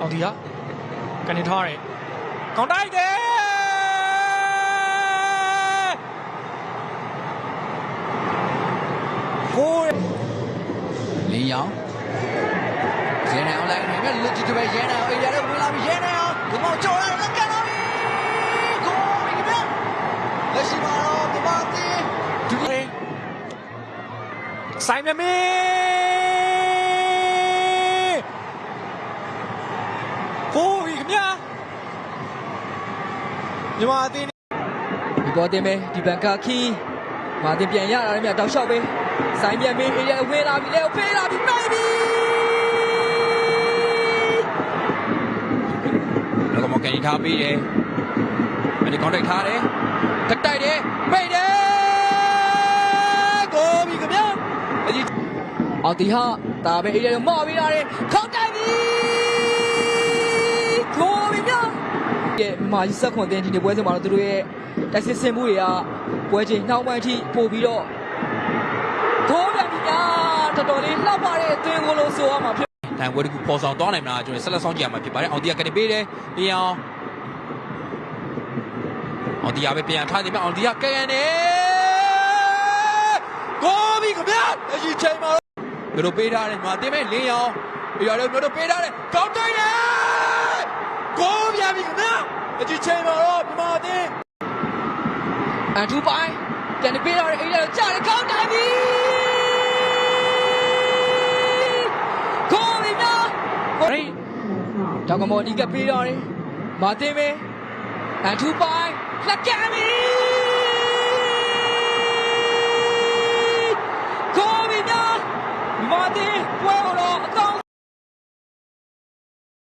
အောင်ဒီကကနေထားတယ်ကောင်းတိုက်တယ်ဟိုးလင်းရောင်ရဲနေအောင်လိုက်နေမြလက်ကြည့်ကြပဲရဲနေအောင်အေးရတဲ့ဝင်လာပြီရဲနေအောင်ဒီမောင်ကြော်ရလက်ကန်တော့ပြီကိုမိကဗျလက်ရှိမှာတော့ဒီပါတီဒူရီဆိုင်မြမီ ညီမအတင်းဒီပေါ်တင်ပဲဒီဘန်ကာခီမာတင်ပြန်ရတာလည်းမြတောက်လျှောက်ပဲဆိုင်ပြန်ပြီးအေးရဝင်လာပြီလေဖေးလာပြီနိုင်ပြီလောကမကန်ထားပေးတယ်မဒီကွန်တက်ထားတယ်တက်တိုက်တယ်မိတ်တယ်ကိုမိကဗျအကြီးအောင်တီဟာဒါပဲအေးရမော့ပြီးလာတယ်ခေါက်တိုက်ပြီ မာကြီးဆက်ခွန်တင်ဒီနေ့ပွဲစဉ်မှာတော့သူတို့ရဲ့တိုက်စစ်ဆင်မှုတွေကပွဲချိန်နှောင်းပိုင်းအထိပို့ပြီးတော့ထိုးပြန်ပြီများတော်တော်လေးလှပတဲ့အသွင်ကိုလို့ဆိုရမှာဖြစ်တန်ဝဲတကူပေါ်ဆောင်သွားနိုင်မလားကျွန်တော်ဆက်လက်ဆောင်ကြည့်ရမှာဖြစ်ပါတယ်အောင်တီးကနေပေးတယ်လင်းအောင်အောင်တီးပဲပြန်ထားနေမှာအောင်တီးကဲကန်နေကိုမိကဗျအကြီးချိန်မှာဘယ်လိုပေးထားလဲမှာတင်မဲ့လင်းအောင်ပြရတယ်ဘယ်လိုပေးထားလဲကောင်းတိုင်းတယ်ကိုဗျမိကဗျအကြီးချိန်မှာတော့ဒီမှာတင် အန်ထူပိုင်းပြန်ပြီးတော့အေးရကြားတယ်ခေါက်တိုင်ပြီကိုရီနာကိုရီတောင်ကမော်ဒီကပြီးတော့တယ်မာတင်ပဲအန်ထူပိုင်းလက်ကမ်းပြီကိုရီနာမာတင်ပွဲကိုတော့